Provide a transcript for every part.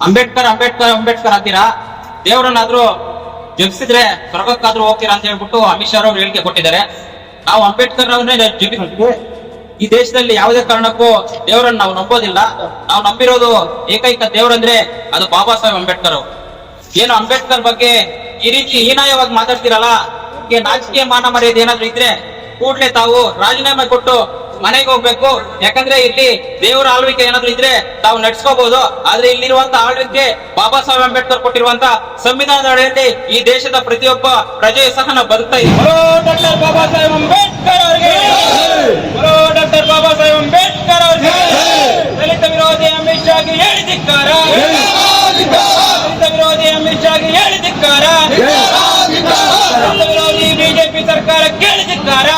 ಅಂಬೇಡ್ಕರ್ ಅಂಬೇಡ್ಕರ್ ಅಂಬೇಡ್ಕರ್ ಅಂತೀರಾ? ದೇವರನ್ನಾದ್ರೂ ಜಪಿಸಿದ್ರೆ ಸ್ವರ್ಗಕ್ಕಾದ್ರೂ ಹೋಗ್ತೀರಾ ಅಂತ ಹೇಳ್ಬಿಟ್ಟು ಅಮಿತ್ ಶಾ ಅವರು ಹೇಳಿಕೆ ಕೊಟ್ಟಿದ್ದಾರೆ. ನಾವು ಅಂಬೇಡ್ಕರ್ ಅವ್ರನ್ನೇ ಜಪಿಸ್ತೀವಿ ಈ ದೇಶದಲ್ಲಿ ಯಾವುದೇ ಕಾರಣಕ್ಕೂ ದೇವರನ್ನ ನಾವು ನಂಬೋದಿಲ್ಲ. ನಾವು ನಂಬಿರೋದು ಏಕೈಕ ದೇವರಂದ್ರೆ ಅದು ಬಾಬಾ ಸಾಹೇಬ್ ಅಂಬೇಡ್ಕರ್ ಏನು ಅಂಬೇಡ್ಕರ್ ಬಗ್ಗೆ ಈ ರೀತಿ ಹೀನಾಯವಾಗಿ ಮಾತಾಡ್ತಿರಲ್ಲ? ರಾಜಕೀಯ ಮಾನ ಮರ್ಯಾದೆ ಏನಾದ್ರೂ ಇದ್ರೆ ಕೂಡ್ಲೆ ತಾವು ರಾಜೀನಾಮೆ ಕೊಟ್ಟು ಮನೆಗೆ ಹೋಗ್ಬೇಕು. ಯಾಕಂದ್ರೆ ಇಲ್ಲಿ ದೇವರ ಆಳ್ವಿಕೆ ಏನಾದ್ರು ಇದ್ರೆ ತಾವು ನಡ್ಸ್ಕೋಬಹುದು ಆದ್ರೆ ಇಲ್ಲಿರುವಂತ ಆಳ್ವಿಕೆ ಬಾಬಾ ಸಾಹೇಬ್ ಅಂಬೇಡ್ಕರ್ ಕೊಟ್ಟಿರುವಂತ ಸಂವಿಧಾನದ ಅಡಿಯಲ್ಲಿ ಈ ದೇಶದ ಪ್ರತಿಯೊಬ್ಬ ಪ್ರಜೆ ಸಹ ನಾವು ಬದುಕ್ತಾ ಇದ್ದೀವಿ. ಡಾಕ್ಟರ್ ಬಾಬಾ ಸಾಹೇಬ್ ಅಂಬೇಡ್ಕರ್ ಅವರಿಗೆ. ಡಾಕ್ಟರ್ ಬಾಬಾ ಸಾಹೇಬ್ ಅಂಬೇಡ್ಕರ್ ಅವರಿಗೆ. ದಲಿತ ವಿರೋಧಿ ಅಮಿತ್ ಶಾಗೆ ಹೇಳಿದಿಕ್ಕಾರ ದಲಿತ ವಿರೋಧಿ ಅಮಿತ್ ಶಾಗೆ ಹೇಳಿದಿಕ್ಕಾರ ದಲಿತ ವಿರೋಧಿ ಬಿಜೆಪಿ ಸರ್ಕಾರ ಕೇಳಿದಿಕ್ಕಾರ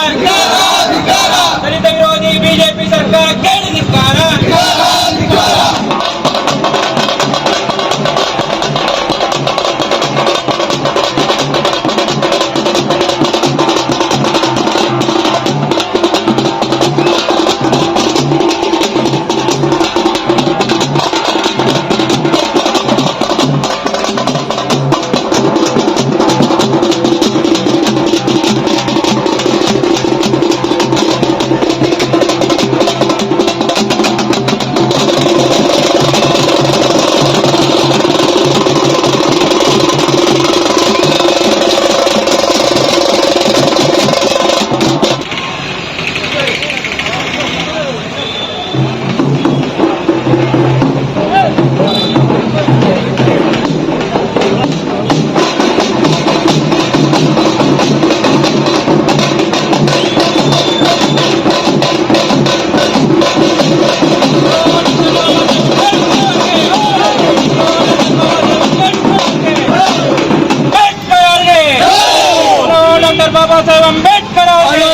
ಅಂಬೇಡ್ಕರ್ ಅವರಿಗೆ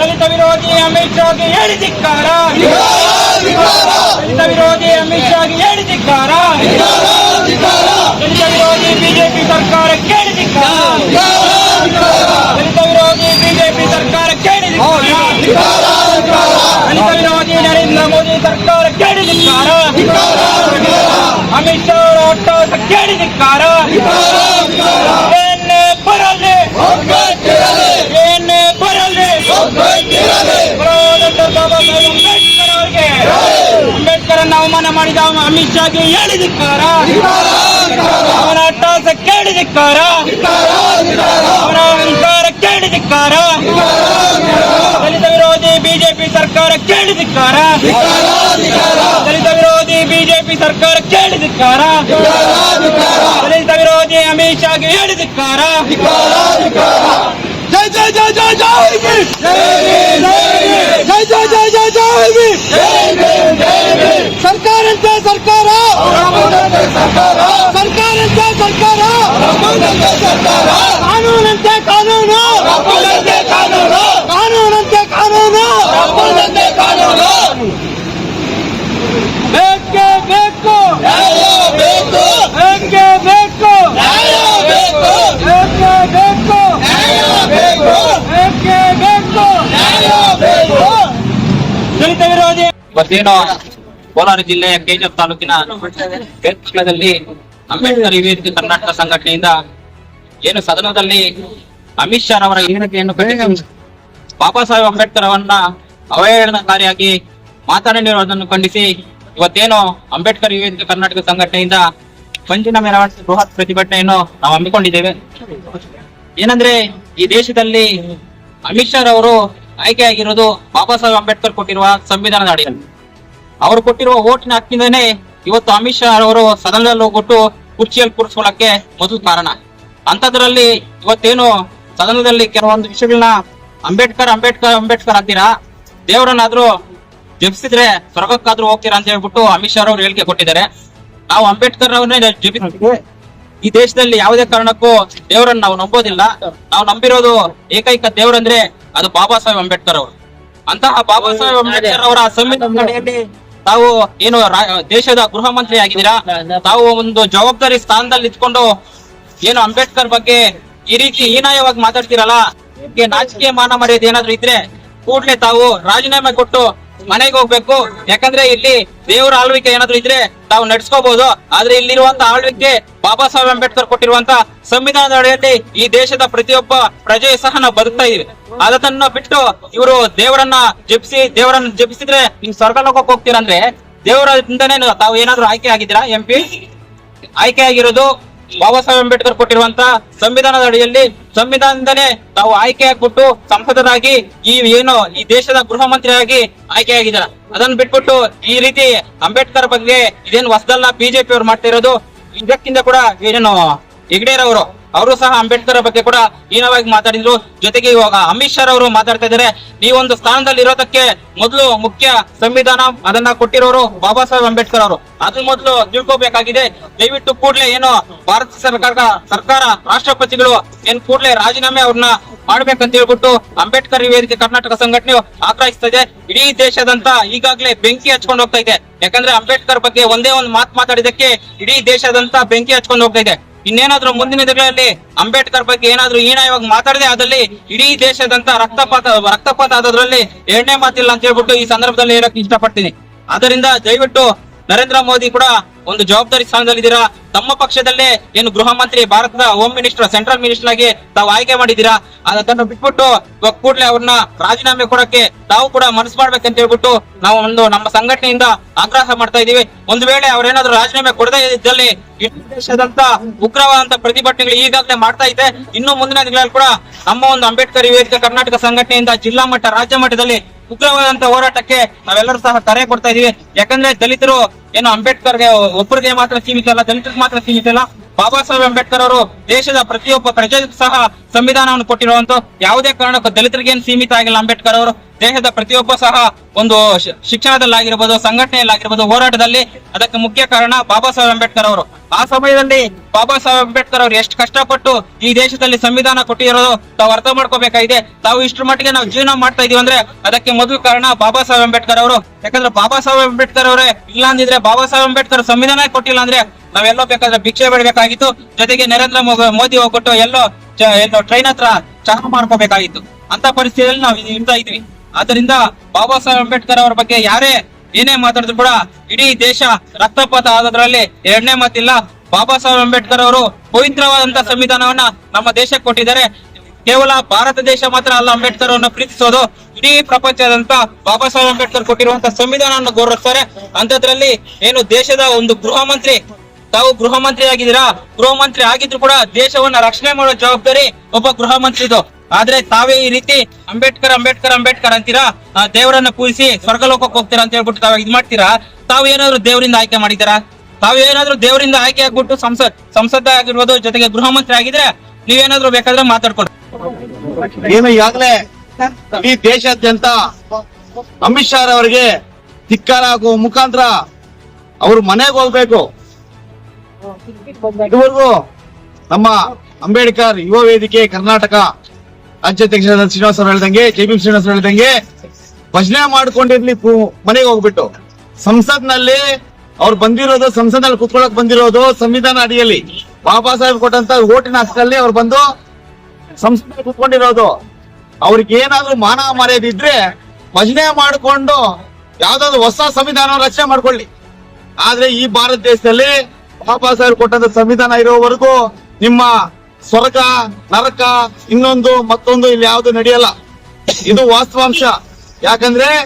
ದಲಿತ ವಿರೋಧಿ ಅಮಿತ್ ಶಾಗೆ ಹೇಳಿದಿಕ್ಕಾರ ದಲಿತ ವಿರೋಧಿ ಅಮಿತ್ ಶಾಗೆ ಹೇಳಿದಿಕ್ಕಾರ ದಲಿತ ವಿರೋಧಿ ಬಿಜೆಪಿ ಸರ್ಕಾರ ಕೇಳಿದಿಕ್ಕಾರ ದಲಿತ ವಿರೋಧಿ ಬಿಜೆಪಿ ಸರ್ಕಾರ ಕೇಳಿದಿಕ್ಕಾರ ದಲಿತ ವಿರೋಧಿ ನರೇಂದ್ರ ಮೋದಿ ಸರ್ಕಾರ ಕೇಳಿದಿಕ್ಕಾರ ಅಮಿತ್ ಶಾ ಅವರ ಅಟ್ಟಹಾಸ ಕೇಳಿದಿಕ್ಕಾರ ಏನೇ ಬರಲಿ ಏನೇ ಬರಲಿ ಡಾಕ್ಟರ್ ಬಾಬಾ ಸಾಹೇಬ್ ಅಂಬೇಡ್ಕರ್ ಅವರಿಗೆ ಅಂಬೇಡ್ಕರ್ ಅನ್ನ ಅವಮಾನ ಮಾಡಿದ ಅಮಿತ್ ಶಾಗೆ ಹೇಳಿದಿಕ್ಕಾರ ಅಟ್ಟಹಾಸ ಕೇಳಿದಿಕ್ಕಾರ ಅವರ ಅಹಂಕಾರ ಕೇಳಿದಿಕ್ಕಾರ ದಲಿತ ವಿರೋಧಿ ಬಿಜೆಪಿ ಸರ್ಕಾರ ಕೇಳಿದಿಕ್ಕಾರ ದಲಿತ ವಿರೋಧಿ ಬಿಜೆಪಿ ಸರ್ಕಾರ ಕೇಳಿದಿಕ್ಕಾರ ದಲಿತ ವಿರೋಧಿ ಅಮಿತ್ ಶಾಗೆ ಹೇಳಿದಿಕ್ಕಾರ ಜೈ ಜೈ ಜೈ ಜೈ ಜೈ ಜೈ ಜೈ ಜೈ ಜೈ ಜೈ ಸರ್ಕಾರಂತೆ ಸರ್ಕಾರ. ಕಾನೂನಂತೆ ಕಾನೂನು. ಕಾನೂನಂತೆ ಕಾನೂನು. ಬೇಕೇ ಬೇಕು. ಬೇಕೇ. ಬೇಕು ಬೇಕೇ. ಬೇಕು. ಬೇಕೇ ಬೇಕು. ದಲಿತ ವಿರೋಧಿ. ಕೋಲಾರ ಜಿಲ್ಲೆಯ ಕೆಜಿಎಫ್ ತಾಲೂಕಿನ ಬೇತ್ಕಳದಲ್ಲಿ ಅಂಬೇಡ್ಕರ್ ಯುವತಿ ಕರ್ನಾಟಕ ಸಂಘಟನೆಯಿಂದ ಏನು ಸದನದಲ್ಲಿ ಅಮಿತ್ ಶಾ ಅವರ ಹೇಳಿಕೆಯನ್ನು ಬಾಬಾ ಸಾಹೇಬ್ ಅಂಬೇಡ್ಕರ್ ಅವರನ್ನ ಅವಹೇಳನಕಾರಿಯಾಗಿ ಮಾತನಾಡಿರುವುದನ್ನು ಖಂಡಿಸಿ ಇವತ್ತೇನು ಅಂಬೇಡ್ಕರ್ ಯುವ ಕರ್ನಾಟಕ ಸಂಘಟನೆಯಿಂದ ಪಂಚಿನ ಮೆರವಣಿಗೆ ಬೃಹತ್ ಪ್ರತಿಭಟನೆಯನ್ನು ನಾವು ಹಮ್ಮಿಕೊಂಡಿದ್ದೇವೆ. ಏನಂದ್ರೆ ಈ ದೇಶದಲ್ಲಿ ಅಮಿತ್ ಶಾ ಅವರು ಆಯ್ಕೆಯಾಗಿರೋದು ಬಾಬಾ ಸಾಹೇಬ್ ಅಂಬೇಡ್ಕರ್ ಕೊಟ್ಟಿರುವ ಸಂವಿಧಾನದ ಅಡಿಯಲ್ಲಿ. ಅವರು ಕೊಟ್ಟಿರುವ ಓಟಿನ ಹಕ್ಕಿಂದನೇ ಇವತ್ತು ಅಮಿತ್ ಶಾ ಅವರು ಸದನದಲ್ಲಿ ಹೋಗ್ಬಿಟ್ಟು ಕುರ್ಚಿಯಲ್ಲಿ ಕೂರಿಸ್ಕೊಳ್ಳಕ್ಕೆ ಮೊದಲು ಕಾರಣ. ಅಂತದ್ರಲ್ಲಿ ಇವತ್ತೇನು ಸದನದಲ್ಲಿ ಕೆಲವೊಂದು ವಿಷಯಗಳನ್ನ ಅಂಬೇಡ್ಕರ್ ಅಂಬೇಡ್ಕರ್ ಅಂಬೇಡ್ಕರ್ ಅಂತೀರಾ? ದೇವರನ್ನಾದ್ರೂ ಜಪಿಸಿದ್ರೆ ಸ್ವರ್ಗಕ್ಕಾದ್ರೂ ಹೋಗ್ತೀರಾ ಅಂತ ಹೇಳ್ಬಿಟ್ಟು ಅಮಿತ್ ಶಾ ಅವರು ಹೇಳಿಕೆ ಕೊಟ್ಟಿದ್ದಾರೆ. ನಾವು ಅಂಬೇಡ್ಕರ್ ಅವ್ರನ್ನೇ ಜಪಿಸ್ತೀವಿ. ಈ ದೇಶದಲ್ಲಿ ಯಾವುದೇ ಕಾರಣಕ್ಕೂ ದೇವರನ್ನ ನಾವು ನಂಬೋದಿಲ್ಲ. ನಾವು ನಂಬಿರೋದು ಏಕೈಕ ದೇವರಂದ್ರೆ ಅದು ಬಾಬಾ ಸಾಹೇಬ್ ಅಂಬೇಡ್ಕರ್ ಅವರು. ಅಂತಹ ಬಾಬಾ ಸಾಹೇಬ್ ಅಂಬೇಡ್ಕರ್ ಅವರ ಸಂವಿಧಾನ ಅಡಿಯಲ್ಲಿ ತಾವು ಏನು ದೇಶದ ಗೃಹ ಮಂತ್ರಿ ಆಗಿದ್ದೀರಾ? ತಾವು ಒಂದು ಜವಾಬ್ದಾರಿ ಸ್ಥಾನದಲ್ಲಿ ಇದ್ಕೊಂಡು ಏನು ಅಂಬೇಡ್ಕರ್ ಬಗ್ಗೆ ಈ ರೀತಿ ಹೀನಾಯವಾಗಿ ಮಾತಾಡ್ತೀರಲ್ಲ? ರಾಜಕೀಯ ಮಾನ ಮರ್ಯಾದೆ ಏನಾದ್ರು ಇದ್ರೆ ಕೂಡ್ಲೆ ತಾವು ರಾಜೀನಾಮೆ ಕೊಟ್ಟು ಮನೆಗೆ ಹೋಗ್ಬೇಕು. ಯಾಕಂದ್ರೆ ಇಲ್ಲಿ ದೇವರ ಆಳ್ವಿಕೆ ಏನಾದ್ರು ಇದ್ರೆ ತಾವು ನಡ್ಸ್ಕೋಬಹುದು ಆದ್ರೆ ಇಲ್ಲಿರುವಂತ ಆಳ್ವಿಕೆ ಬಾಬಾ ಸಾಹೇಬ್ ಅಂಬೇಡ್ಕರ್ ಕೊಟ್ಟಿರುವಂತ ಸಂವಿಧಾನದ ಅಡಿಯಲ್ಲಿ ಈ ದೇಶದ ಪ್ರತಿಯೊಬ್ಬ ಪ್ರಜೆ ಸಹ ನಾವು ಬದುಕ್ತಾ ಇದೀವಿ ಅದನ್ನ ಬಿಟ್ಟು ಇವರು ದೇವರನ್ನ ಜಪಿಸಿ, ದೇವರನ್ನ ಜಪಿಸಿದ್ರೆ ನೀವು ಸ್ವರ್ಗ ಲೋಕಕ್ಕೆ ಹೋಗ್ತೀರಂದ್ರೆ ದೇವರಿಂದನೇ ತಾವು ಏನಾದ್ರು ಆಯ್ಕೆ ಆಗಿದ್ದೀರಾ, ಎಂ ಪಿ? ಆಯ್ಕೆ ಆಗಿರೋದು ಬಾಬಾ ಸಾಹೇಬ್ ಅಂಬೇಡ್ಕರ್ ಕೊಟ್ಟಿರುವಂತ ಸಂವಿಧಾನದ ಅಡಿಯಲ್ಲಿ ಸಂವಿಧಾನದಿಂದಲೇ ತಾವು ಆಯ್ಕೆ ಆಗ್ಬಿಟ್ಟು ಸಂಸದರಾಗಿ ಈ ಏನು ಈ ದೇಶದ ಗೃಹ ಮಂತ್ರಿಯಾಗಿ ಆಯ್ಕೆ ಆಗಿದ್ದಾರೆ ಅದನ್ನ ಬಿಟ್ಬಿಟ್ಟು ಈ ರೀತಿ ಅಂಬೇಡ್ಕರ್ ಬಗ್ಗೆ ಇದೇನು ಹೊಸದಲ್ಲ ಬಿಜೆಪಿ ಅವ್ರು ಮಾಡ್ತಿರೋದು ಇದಕ್ಕಿಂತ ಕೂಡ ಏನೇನು ಹೆಗ್ಡೇರ್ ಅವರು ಸಹ ಅಂಬೇಡ್ಕರ್ ಬಗ್ಗೆ ಕೂಡ ಹೀನವಾಗಿ ಮಾತಾಡಿದ್ರು. ಜೊತೆಗೆ ಇವಾಗ ಅಮಿತ್ ಶಾ ಅವರು ಮಾತಾಡ್ತಾ ಇದ್ದಾರೆ. ನೀವೊಂದು ಸ್ಥಾನದಲ್ಲಿ ಇರೋದಕ್ಕೆ ಮೊದಲು ಮುಖ್ಯ ಸಂವಿಧಾನ ಅದನ್ನ ಕೊಟ್ಟಿರೋರು ಬಾಬಾ ಸಾಹೇಬ್ ಅಂಬೇಡ್ಕರ್ ಅವರು. ಅದನ್ನ ಮೊದಲು ತಿಳ್ಕೋಬೇಕಾಗಿದೆ. ದಯವಿಟ್ಟು ಕೂಡಲೇ ಏನು ಭಾರತ ಸರ್ಕಾರ ಸರ್ಕಾರ, ರಾಷ್ಟ್ರಪತಿಗಳು ಏನ್ ಕೂಡಲೇ ರಾಜೀನಾಮೆ ಅವ್ರನ್ನ ಮಾಡ್ಬೇಕಂತ ಹೇಳ್ಬಿಟ್ಟು ಅಂಬೇಡ್ಕರ್ ವೇದಿಕೆ ಕರ್ನಾಟಕ ಸಂಘಟನೆ ಆಗ್ರಹಿಸ್ತಾ ಇದೆ. ಇಡೀ ದೇಶದಂತ ಈಗಾಗಲೇ ಬೆಂಕಿ ಹಚ್ಕೊಂಡು ಹೋಗ್ತಾ ಇದೆ. ಯಾಕಂದ್ರೆ ಅಂಬೇಡ್ಕರ್ ಬಗ್ಗೆ ಒಂದೇ ಒಂದು ಮಾತು ಮಾತಾಡಿದಕ್ಕೆ ಇಡೀ ದೇಶದಂತ ಬೆಂಕಿ ಹಚ್ಕೊಂಡು ಹೋಗ್ತಾ ಇದೆ. ಇನ್ನೇನಾದ್ರೂ ಮುಂದಿನ ದಿನಗಳಲ್ಲಿ ಅಂಬೇಡ್ಕರ್ ಬಗ್ಗೆ ಏನಾದ್ರೂ ಇವಾಗ ಮಾತಾಡದೆ ಆದಲ್ಲಿ ಇಡೀ ದೇಶದಂತ ರಕ್ತಪಾತ ರಕ್ತಪಾತ ಆದದ್ರಲ್ಲಿ ಎರಡನೇ ಮಾತಿಲ್ಲ ಅಂತ ಹೇಳ್ಬಿಟ್ಟು ಈ ಸಂದರ್ಭದಲ್ಲಿ ಹೇಳಕ್ ಇಷ್ಟಪಡ್ತೀನಿ. ಅದರಿಂದ ದಯವಿಟ್ಟು ನರೇಂದ್ರ ಮೋದಿ ಕೂಡ ಒಂದು ಜವಾಬ್ದಾರಿ ಸ್ಥಾನದಲ್ಲಿದ್ದೀರಾ? ತಮ್ಮ ಪಕ್ಷದಲ್ಲೇ ಏನು ಗೃಹ ಮಂತ್ರಿ, ಭಾರತದ ಹೋಮ್ ಮಿನಿಸ್ಟರ್ ಸೆಂಟ್ರಲ್ ಮಿನಿಸ್ಟರ್ ಆಗಿ ತಾವು ಆಯ್ಕೆ ಮಾಡಿದ್ದೀರಾ? ಅದನ್ನು ಬಿಟ್ಬಿಟ್ಟು ಕೂಡಲೇ ಅವ್ರನ್ನ ರಾಜೀನಾಮೆ ಕೊಡಕ್ಕೆ ತಾವು ಕೂಡ ಮನಸ್ಸು ಮಾಡ್ಬೇಕಂತ ಹೇಳ್ಬಿಟ್ಟು ನಾವು ಒಂದು ನಮ್ಮ ಸಂಘಟನೆಯಿಂದ ಆಗ್ರಹ ಮಾಡ್ತಾ ಇದೀವಿ ಒಂದು ವೇಳೆ ಅವ್ರೇನಾದ್ರು ರಾಜೀನಾಮೆ ಕೊಡದೇ ಇದ್ದಲ್ಲಿ ದೇಶದಂತ ಉಗ್ರವಾದಂತ ಪ್ರತಿಭಟನೆಗಳು ಈಗಾಗಲೇ ಮಾಡ್ತಾ ಇದೆ. ಇನ್ನು ಮುಂದಿನ ದಿನಗಳಲ್ಲಿ ಕೂಡ ನಮ್ಮ ಒಂದು ಅಂಬೇಡ್ಕರ್ ವೇದಿಕೆ, ಕರ್ನಾಟಕ ಸಂಘಟನೆಯಿಂದ ಜಿಲ್ಲಾ ಮಟ್ಟ, ರಾಜ್ಯ ಮಟ್ಟದಲ್ಲಿ ಉಗ್ರವಾದಂತ ಹೋರಾಟಕ್ಕೆ ನಾವೆಲ್ಲರೂ ಸಹ ಕರೆ ಕೊಡ್ತಾ ಇದೀವಿ. ಯಾಕಂದ್ರೆ ದಲಿತರು ಏನು ಅಂಬೇಡ್ಕರ್ಗೆ ಒಬ್ಬರಿಗೆ ಮಾತ್ರ ಸೀಮಿತ ಅಲ್ಲ, ದಲಿತರಿಗೆ ಮಾತ್ರ ಸೀಮಿತ ಅಲ್ಲ. ಬಾಬಾ ಸಾಹೇಬ್ ಅಂಬೇಡ್ಕರ್ ಅವರು ದೇಶದ ಪ್ರತಿಯೊಬ್ಬ ಪ್ರಜೆಗೂ ಸಹ ಸಂವಿಧಾನವನ್ನು ಕೊಟ್ಟಿರುವಂತ ಯಾವುದೇ ಕಾರಣಕ್ಕೂ ದಲಿತರಿಗೆ ಸೀಮಿತ ಆಗಿಲ್ಲ ಅಂಬೇಡ್ಕರ್ ಅವರು. ದೇಶದ ಪ್ರತಿಯೊಬ್ಬ ಸಹ ಒಂದು ಶಿಕ್ಷಣದಲ್ಲಾಗಿರ್ಬೋದು, ಸಂಘಟನೆಯಲ್ಲಾಗಿರ್ಬೋದು, ಹೋರಾಟದಲ್ಲಿ ಅದಕ್ಕೆ ಮುಖ್ಯ ಕಾರಣ ಬಾಬಾ ಸಾಹೇಬ್ ಅಂಬೇಡ್ಕರ್ ಅವರು. ಆ ಸಮಯದಲ್ಲಿ ಬಾಬಾ ಸಾಹೇಬ್ ಅಂಬೇಡ್ಕರ್ ಅವರು ಎಷ್ಟು ಕಷ್ಟಪಟ್ಟು ಈ ದೇಶದಲ್ಲಿ ಸಂವಿಧಾನ ಕೊಟ್ಟಿರೋದು ತಾವು ಅರ್ಥ ಮಾಡ್ಕೋಬೇಕಾಗಿದೆ. ತಾವು ಇಷ್ಟರ ಮಟ್ಟಿಗೆ ನಾವು ಜೀವನ ಮಾಡ್ತಾ ಇದೀವಿ ಅಂದ್ರೆ ಅದಕ್ಕೆ ಮೊದಲು ಕಾರಣ ಬಾಬಾ ಸಾಹೇಬ್ ಅಂಬೇಡ್ಕರ್ ಅವರು. ಯಾಕಂದ್ರೆ ಬಾಬಾ ಸಾಹೇಬ್ ಅಂಬೇಡ್ಕರ್ ಅವರೇ ಇಲ್ಲ ಅಂದಿದ್ರೆ ಬಾಬಾ ಸಾಹೇಬ್ ಅಂಬೇಡ್ಕರ್ ಸಂವಿಧಾನ ಕೊಟ್ಟಿಲ್ಲ ಅಂದ್ರೆ ನಾವೆಲ್ಲೋ ಬೇಕಾದ್ರೆ ಭಿಕ್ಷೆ ಬಿಡಬೇಕಾಗಿತ್ತು. ಜೊತೆಗೆ ನರೇಂದ್ರ ಮೋದಿ ಹೋಗ್ಬಿಟ್ಟು ಎಲ್ಲೋ ಎಲ್ಲೋ ಟ್ರೈನ್ ಹತ್ರ ಚಹಾ ಮಾಡ್ಕೋಬೇಕಾಗಿತ್ತು. ಅಂತ ಪರಿಸ್ಥಿತಿಯಲ್ಲಿ ನಾವು ಇರ್ತಾ ಇದ್ವಿ. ಆದ್ರಿಂದ ಬಾಬಾ ಸಾಹೇಬ್ ಅಂಬೇಡ್ಕರ್ ಅವರ ಬಗ್ಗೆ ಯಾರೇ ಏನೇ ಮಾತಾಡಿದ್ರು ಕೂಡ ಇಡೀ ದೇಶ ರಕ್ತಪಾತ ಆಗೋದ್ರಲ್ಲಿ ಎರಡನೇ ಮಾತಿಲ್ಲ. ಬಾಬಾ ಸಾಹೇಬ್ ಅಂಬೇಡ್ಕರ್ ಅವರು ಪವಿತ್ರವಾದಂತಹ ಸಂವಿಧಾನವನ್ನ ನಮ್ಮ ದೇಶಕ್ಕೆ ಕೊಟ್ಟಿದ್ದಾರೆ. ಕೇವಲ ಭಾರತ ದೇಶ ಮಾತ್ರ ಅಲ್ಲ ಅಂಬೇಡ್ಕರ್ ಅವರನ್ನ ಪ್ರೀತಿಸೋದು. ಇಡೀ ಪ್ರಪಂಚದಂತ ಬಾಬಾ ಸಾಹೇಬ್ ಅಂಬೇಡ್ಕರ್ ಕೊಟ್ಟಿರುವಂತಹ ಸಂವಿಧಾನವನ್ನು ಗೌರವಿಸ್ತಾರೆ. ಅಂತದ್ರಲ್ಲಿ ಏನು ದೇಶದ ಒಂದು ಗೃಹ ಮಂತ್ರಿ ತಾವು ಗೃಹ ಮಂತ್ರಿ ಆಗಿದ್ದೀರಾ ಗೃಹ ಮಂತ್ರಿ ಆಗಿದ್ರು ಕೂಡ ದೇಶವನ್ನ ರಕ್ಷಣೆ ಮಾಡೋ ಜವಾಬ್ದಾರಿ ಒಬ್ಬ ಗೃಹ ಮಂತ್ರಿದು ಆದ್ರೆ ತಾವೇ ಈ ರೀತಿ ಅಂಬೇಡ್ಕರ್ ಅಂಬೇಡ್ಕರ್ ಅಂಬೇಡ್ಕರ್ ಅಂತೀರಾ? ದೇವರನ್ನ ಪೂಜಿಸಿ ಸ್ವರ್ಗಲೋಕಕ್ಕೆ ಹೋಗ್ತೀರಾ ಅಂತ ಹೇಳ್ಬಿಟ್ಟು ತಾವ ಇದ್ ಮಾಡ್ತೀರಾ? ತಾವು ಏನಾದ್ರು ದೇವರಿಂದ ಆಯ್ಕೆ ಮಾಡಿದ್ದೀರಾ? ತಾವು ಏನಾದ್ರು ದೇವರಿಂದ ಆಯ್ಕೆ ಆಗ್ಬಿಟ್ಟು ಸಂಸತ್, ಸಂಸದ ಆಗಿರ್ಬೋದು ಜೊತೆಗೆ ಗೃಹ ಮಂತ್ರಿ ಆಗಿದ್ರೆ ನೀವೇನಾದ್ರು ಬೇಕಾದ್ರೆ ಮಾತಾಡ್ಕೊಂಡು. ಏನು ಈಗಾಗಲೇ ಈ ದೇಶಾದ್ಯಂತ ಅಮಿತ್ ಶಾ ಅವರಿಗೆ ಧಿಕ್ಕಾರ ಹಾಕುವ ಮುಖಾಂತರ ಅವ್ರು ಮನೆಗೆ ಹೋಗ್ಬೇಕು. ಇದುವರೆಗೂ ನಮ್ಮ ಅಂಬೇಡ್ಕರ್ ಯುವ ವೇದಿಕೆ ಕರ್ನಾಟಕ ರಾಜ್ಯಾಧ್ಯಕ್ಷ ಶ್ರೀನಿವಾಸ ಅವರು ಹೇಳ್ದಂಗೆ ಜೆ ಪಿ ಶ್ರೀನಿವಾಸ ಹೇಳ್ದಂಗೆ, ಭಜನೆ ಮಾಡ್ಕೊಂಡಿರ್ಲಿ ಮನೆಗೆ ಹೋಗ್ಬಿಟ್ಟು. ಸಂಸತ್ನಲ್ಲಿ ಅವ್ರು ಬಂದಿರೋದು, ಸಂಸತ್ನಲ್ಲಿ ಕುತ್ಕೊಳಕ್ ಬಂದಿರೋದು ಸಂವಿಧಾನ ಅಡಿಯಲ್ಲಿ. ಬಾಬಾ ಸಾಹೇಬ್ ಕೊಟ್ಟಂತ ಓಟಿನ ಹಕ್ಕಲ್ಲಿ ಅವ್ರು ಬಂದು ಸಂಸತ್ ಕುತ್ಕೊಂಡಿರೋದು. ಅವ್ರಿಗೆ ಏನಾದ್ರೂ ಮಾನ ಮರ್ಯಾದೆ ಇದ್ರೆ ಭಜನೆ ಮಾಡಿಕೊಂಡು ಯಾವ್ದಾದ್ರು ಹೊಸ ಸಂವಿಧಾನ ರಚನೆ ಮಾಡ್ಕೊಳ್ಳಿ. ಆದ್ರೆ ಈ ಭಾರತ ದೇಶದಲ್ಲಿ ಬಾಬಾ ಸಾಹೇಬ್ ಕೊಟ್ಟಂತ ಸಂವಿಧಾನ ಇರೋವರೆಗೂ ನಿಮ್ಮ ಸ್ವರ್ಗ, ನರಕ ಇನ್ನೊಂದು ಮತ್ತೊಂದು ಇಲ್ಲಿ ಯಾವ್ದು ನಡೆಯಲ್ಲ. ಇದು ವಾಸ್ತವಾಂಶ. ಯಾಕಂದ್ರೆ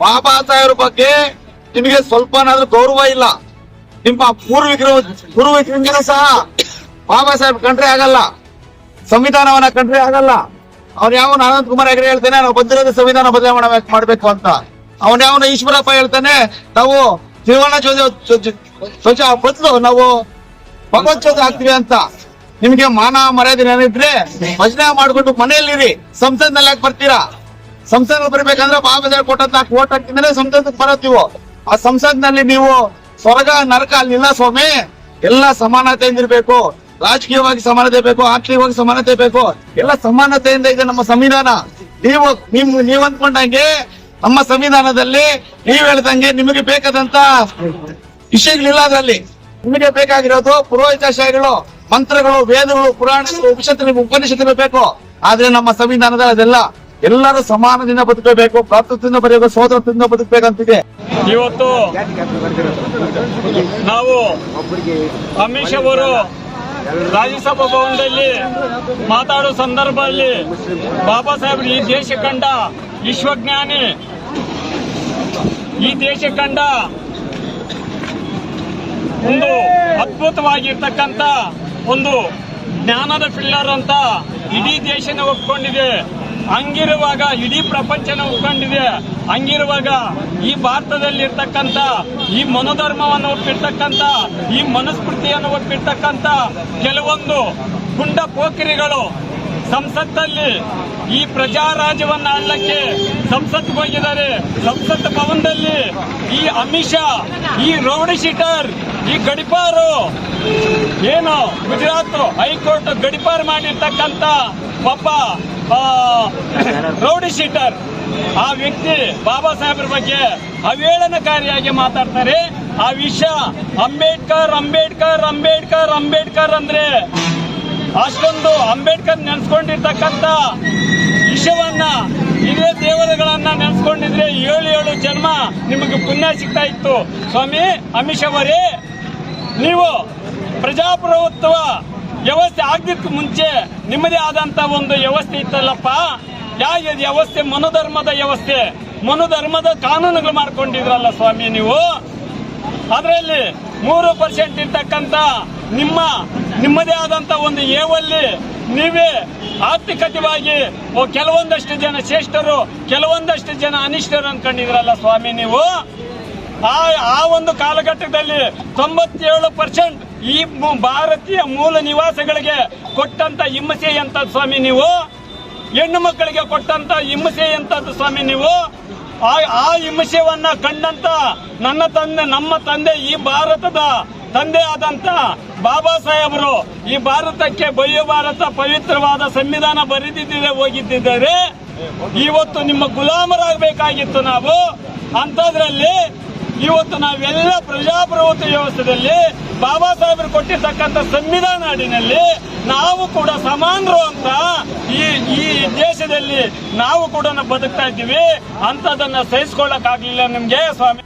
ಬಾಬಾ ಸಾಹೇಬ್ರ ಬಗ್ಗೆ ನಿಮಗೆ ಸ್ವಲ್ಪನಾದ್ರೂ ಗೌರವ ಇಲ್ಲ. ನಿಮ್ಮ ಪೂರ್ವಿಕರು ಪೂರ್ವಿಕರಿಂದ ಸಹ ಬಾಬಾ ಸಾಹೇಬ್ ಕಂಡ್ರೆ ಆಗಲ್ಲ. ಸಂವಿಧಾನವನ್ನ ಕಂಡ್ರೆ ಆಗಲ್ಲ. ಅವ್ನ ಯಾವ ಅನಂತ್ ಕುಮಾರ್ ಹೆಗಡೆ ಹೇಳ್ತಾನೆ, ನಾವು ಬಂದಿರೋದು ಸಂವಿಧಾನ ಬದಲಾವಣೆ ಮಾಡ್ಬೇಕು- ಅಂತ. ಅವನ್ ಯಾವನ ಈಶ್ವರಪ್ಪ ಹೇಳ್ತಾನೆ, ನಾವು ತ್ರಿವರ್ಣ ಧ್ವಜ ಧ್ವಜ ಬದಲು ನಾವು ಭಗವತ್ ಆಗ್ತೀವಿ ಅಂತ. ನಿಮ್ಗೆ ಮಾನ ಮರ್ಯಾದೆ ಏನಿದ್ರೆ ಭಜನೆ ಮಾಡ್ಕೊಂಡು ಮನೆಯಲ್ಲಿರಿ. ಸಂಸದ್ನಲ್ಲಿ ಯಾಕೆ ಬರ್ತೀರಾ? ಸಂಸದ ಬರ್ಬೇಕಂದ್ರೆ ಬಾಬಾ ಸಾಹೇಬ್ ಕೊಟ್ಟಂತ ಓಟ್ ಹಾಕಿದ್ರೆ ಸಂಸದಕ್ಕೆ ಬರತ್ತೀವು ಆ ಸಂಸದ್ನಲ್ಲಿ ನೀವು ಸ್ವರ್ಗ, ನರಕ ಅಲ್ಲಿಲ್ಲ ಸ್ವಾಮಿ. ಎಲ್ಲ ಸಮಾನತೆಯಿಂದ ಇರ್ಬೇಕು. ರಾಜಕೀಯವಾಗಿ ಸಮಾನತೆ ಬೇಕು, ಆರ್ಥಿಕವಾಗಿ ಸಮಾನತೆ ಬೇಕು. ಎಲ್ಲ ಸಮಾನತೆಯಿಂದ ಇದೆ ನಮ್ಮ ಸಂವಿಧಾನ. ನೀವು, ನಿಮ್, ನೀವ್ ಅಂದ್ಕೊಂಡಂಗೆ ನಮ್ಮ ಸಂವಿಧಾನದಲ್ಲಿ ನೀವ್ ಹೇಳ್ದಂಗೆ ನಿಮಗೆ ಬೇಕಾದಂತ ವಿಷಯಗಳಿಲ್ಲ ಅದರಲ್ಲಿ ನಿಮಗೆ ಬೇಕಾಗಿರೋದು ಪುರೋಹಿತಾಶಯಗಳು ಮಂತ್ರಗಳು, ವೇದಗಳು, ಪುರಾಣಗಳು ಉಪನಿಷತ್ತು ಉಪನಿಷತ್ತುಗಳು ಬೇಕು. ಆದ್ರೆ ನಮ್ಮ ಸಂವಿಧಾನದಲ್ಲಿ ಅದೆಲ್ಲ ಎಲ್ಲರೂ ಸಮಾನದಿಂದ ಬದುಕಬೇಕು ಪ್ರಾತೃತ್ವದಿಂದ ಬರೆಯಬೇಕು ಸೋದರತ್ವದಿಂದ ಬದುಕಬೇಕಂತಿದೆ. ಇವತ್ತು ನಾವು ಅಮಿತ್ ಅವರು ರಾಜ್ಯಸಭಾ ಭವನದಲ್ಲಿ ಮಾತಾಡೋ ಸಂದರ್ಭದಲ್ಲಿ ಬಾಬಾ ಸಾಹೇಬ್ ಈ ದೇಶ ಕಂಡ ವಿಶ್ವಜ್ಞಾನಿ, ಈ ದೇಶ ಕಂಡ ಒಂದು ಅದ್ಭುತವಾಗಿರ್ತಕ್ಕಂಥ ಒಂದು ಜ್ಞಾನದ ಫಿಲ್ಲರ್ ಅಂತ ಇಡೀ ದೇಶನ ಒಪ್ಕೊಂಡಿದೆ. ಹಂಗಿರುವಾಗ, ಇಡೀ ಪ್ರಪಂಚನ ಒಪ್ಕೊಂಡಿದೆ. ಹಂಗಿರುವಾಗ ಈ ಭಾರತದಲ್ಲಿ ಇರ್ತಕ್ಕಂತ ಈ ಮನೋಧರ್ಮವನ್ನು ಒಪ್ಪಿರ್ತಕ್ಕಂಥ, ಈ ಮನುಸ್ಮೃತಿಯನ್ನು ಒಪ್ಪಿರ್ತಕ್ಕಂಥ ಕೆಲವೊಂದು ಗುಂಡ ಪೋಖರಿಗಳು ಸಂಸತ್ತಲ್ಲಿ ಈ ಪ್ರಜಾರಾಜ್ಯವನ್ನು ಆಳ್ಲಕ್ಕೆ ಸಂಸತ್ಗೆ ಹೋಗಿದ್ದಾರೆ. ಸಂಸತ್ ಭವನದಲ್ಲಿ ಈ ಅಮಿಷ ಈ ರೌಡಿ ಶೀಟರ್ ಈ ಗಡಿಪಾರು ಏನು ಗುಜರಾತ್ ಹೈಕೋರ್ಟ್ ಗಡಿಪಾರು ಮಾಡಿರ್ತಕ್ಕಂಥ ಒಬ್ಬ ರೌಡಿ ಶೀಟರ್. ಆ ವ್ಯಕ್ತಿ ಬಾಬಾ ಸಾಹೇಬ್ರ ಬಗ್ಗೆ ಅವೇಳನಕಾರಿಯಾಗಿ ಮಾತಾಡ್ತಾರೆ. ಆ ವಿಷಯ ಅಂಬೇಡ್ಕರ್ ಅಂಬೇಡ್ಕರ್ ಅಂಬೇಡ್ಕರ್ ಅಂಬೇಡ್ಕರ್ ಅಂದ್ರೆ ಅಷ್ಟೊಂದು ಅಂಬೇಡ್ಕರ್ ನೆನೆಸ್ಕೊಂಡಿರ್ತಕ್ಕಂಥ ವಿಷಯವನ್ನ ಇದೇ ದೇವರುಗಳನ್ನ ನೆನ್ಸ್ಕೊಂಡಿದ್ರೆ ಏಳು ಏಳು ಜನ್ಮ ನಿಮಗೆ ಪುಣ್ಯ ಸಿಗ್ತಾ ಇತ್ತು. ಸ್ವಾಮಿ, ಅಮಿಷ್ ಅವರೇ ನೀವು ಪ್ರಜಾಪ್ರಭುತ್ವ ವ್ಯವಸ್ಥೆ ಆಗದಿಕ್ಕೆ ಮುಂಚೆ ನಿಮ್ಮದೇ ಆದಂತ ಒಂದು ವ್ಯವಸ್ಥೆ ಇತ್ತಲ್ಲಪ್ಪ? ಯಾವ ವ್ಯವಸ್ಥೆ? ಮನೋಧರ್ಮದ ವ್ಯವಸ್ಥೆ. ಮನೋಧರ್ಮದ ಕಾನೂನುಗಳು ಮಾಡ್ಕೊಂಡಿದ್ರಲ್ಲ ಸ್ವಾಮಿ ನೀವು? ಅದರಲ್ಲಿ ಮೂರು ಪರ್ಸೆಂಟ್ ಇರ್ತಕ್ಕಂತ ನಿಮ್ಮ, ನಿಮ್ಮದೇ ಆದಂತ ಒಂದು ಏವಲ್ಲಿ ನೀವೇ ಆರ್ಥಿಕತೆವಾಗಿ ಕೆಲವೊಂದಷ್ಟು ಜನ ಶ್ರೇಷ್ಠರು, ಕೆಲವೊಂದಷ್ಟು ಜನ ಅನಿಷ್ಠರು ಅನ್ಕೊಂಡಿದ್ರಲ್ಲ ಸ್ವಾಮಿ ನೀವು? ಆ ಆ ಒಂದು ಕಾಲಘಟ್ಟದಲ್ಲಿ ತೊಂಬತ್ತೇಳು ಪರ್ಸೆಂಟ್ ಈ ಭಾರತೀಯ ಮೂಲ ನಿವಾಸಿಗಳಿಗೆ ಕೊಟ್ಟಂತ ಹಿಂಸೆ ಎಂತದ್ದು ಸ್ವಾಮಿ ನೀವು? ಹೆಣ್ಣು ಮಕ್ಕಳಿಗೆ ಕೊಟ್ಟಂತ ಹಿಂಸೆ ಎಂತದ್ದು ಸ್ವಾಮಿ ನೀವು? ಆ ಆ ಕಂಡಂತ ನನ್ನ ತಂದೆ, ನಮ್ಮ ತಂದೆ ಈ ಭಾರತದ ತಂದೆ ಆದಂತ ಬಾಬಾ ಸಾಹೇಬರು ಈ ಭಾರತಕ್ಕೆ ಬಯ್ಯ ಭಾರತ ಪವಿತ್ರವಾದ ಸಂವಿಧಾನ ಬರೆದಿದ್ದರೆ ಹೋಗಿದ್ದಿದ್ದಾರೆ. ಇವತ್ತು ನಿಮ್ಮ ಗುಲಾಮರಾಗಬೇಕಾಗಿತ್ತು ನಾವು. ಅಂತದ್ರಲ್ಲಿ ಇವತ್ತು ನಾವೆಲ್ಲ ಪ್ರಜಾಪ್ರಭುತ್ವ ವ್ಯವಸ್ಥೆಯಲ್ಲಿ ಬಾಬಾ ಸಾಹೇಬರು ಕೊಟ್ಟಿರ್ತಕ್ಕಂಥ ಸಂವಿಧಾನ ಅಡಿನಲ್ಲಿ ನಾವು ಕೂಡ ಸಮಾನರು ಅಂತ ಈ ಈ ದೇಶದಲ್ಲಿ ನಾವು ಕೂಡ ಬದುಕ್ತಾ ಇದ್ದೀವಿ. ಅಂತದನ್ನ ಸಹಿಸ್ಕೊಳ್ಳಕ್ಕಾಗ್ಲಿಲ್ಲ ನಿಮ್ಗೆ, ಸ್ವಾಮಿ.